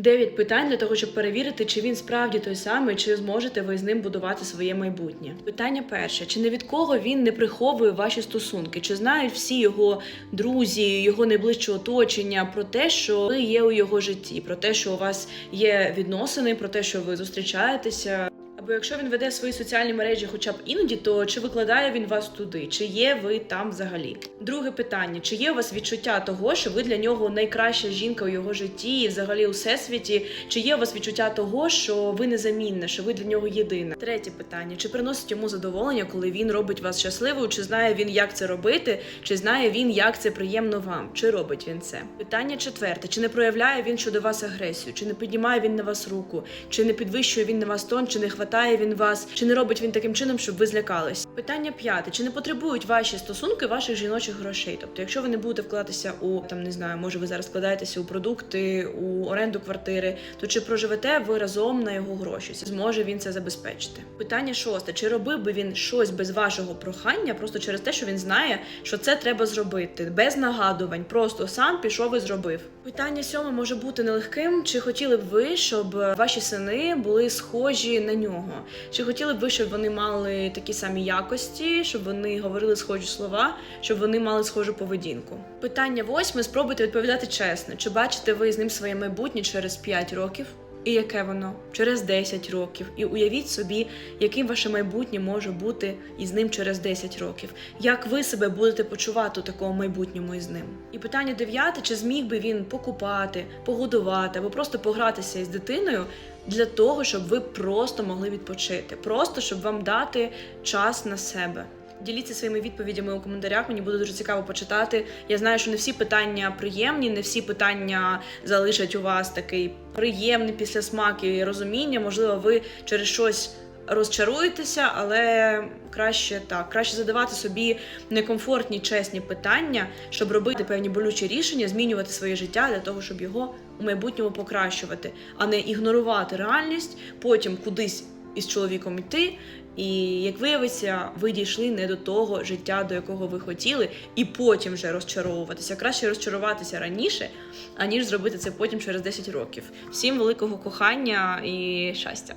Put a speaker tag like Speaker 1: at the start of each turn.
Speaker 1: Дев'ять питань для того, щоб перевірити, чи він справді той самий, чи зможете ви з ним будувати своє майбутнє. Питання перше: чи не від кого він не приховує ваші стосунки? Чи знають всі його друзі, його найближче оточення про те, що ви є у його житті, про те, що у вас є відносини, про те, що ви зустрічаєтеся? Або якщо він веде свої соціальні мережі, хоча б іноді, то чи викладає він вас туди, чи є ви там взагалі? Друге питання: чи є у вас відчуття того, що ви для нього найкраща жінка у його житті і взагалі у всесвіті? Чи є у вас відчуття того, що ви незамінна, що ви для нього єдина? Третє питання: чи приносить йому задоволення, коли він робить вас щасливою? Чи знає він, як це робити? Чи знає він, як це приємно вам? Чи робить він це? Питання четверте: чи не проявляє він щодо вас агресію? Чи не піднімає він на вас руку? Чи не підвищує він на вас тон? Чи не хватає він вас? Чи не робить він таким чином, щоб ви злякались? Питання п'яте: чи не потребують ваші стосунки ваших жіночих грошей? Тобто, якщо ви не будете вкладатися у там не знаю, може ви зараз вкладаєтеся у продукти, у оренду квартири, то чи проживете ви разом на його гроші? Зможе він це забезпечити? Питання шосте: чи робив би він щось без вашого прохання, просто через те, що він знає, що це треба зробити, без нагадувань, просто сам пішов і зробив. Питання сьоме може бути нелегким. Чи хотіли б ви, щоб ваші сини були схожі на нього? Чи хотіли б ви, щоб вони мали такі самі якості, щоб вони говорили схожі слова, щоб вони мали схожу поведінку? Питання восьме: спробуйте відповідати чесно. Чи бачите ви з ним своє майбутнє через 5 років? І яке воно через 10 років, і уявіть собі, яким ваше майбутнє може бути із ним через 10 років. Як ви себе будете почувати у такому майбутньому із ним? І питання дев'яте: чи зміг би він покупати, погодувати або просто погратися із дитиною для того, щоб ви просто могли відпочити, просто щоб вам дати час на себе? Діліться своїми відповідями у коментарях. Мені буде дуже цікаво почитати. Я знаю, що не всі питання приємні, не всі питання залишать у вас такий приємний післясмак і розуміння. Можливо, ви через щось розчаруєтеся, але краще так, краще задавати собі некомфортні, чесні питання, щоб робити певні болючі рішення, змінювати своє життя для того, щоб його у майбутньому покращувати, а не ігнорувати реальність, потім кудись із чоловіком йти. І як виявиться, ви дійшли не до того життя, до якого ви хотіли, і потім вже розчаровуватися. Краще розчаруватися раніше, аніж зробити це потім через 10 років. Всім великого кохання і щастя!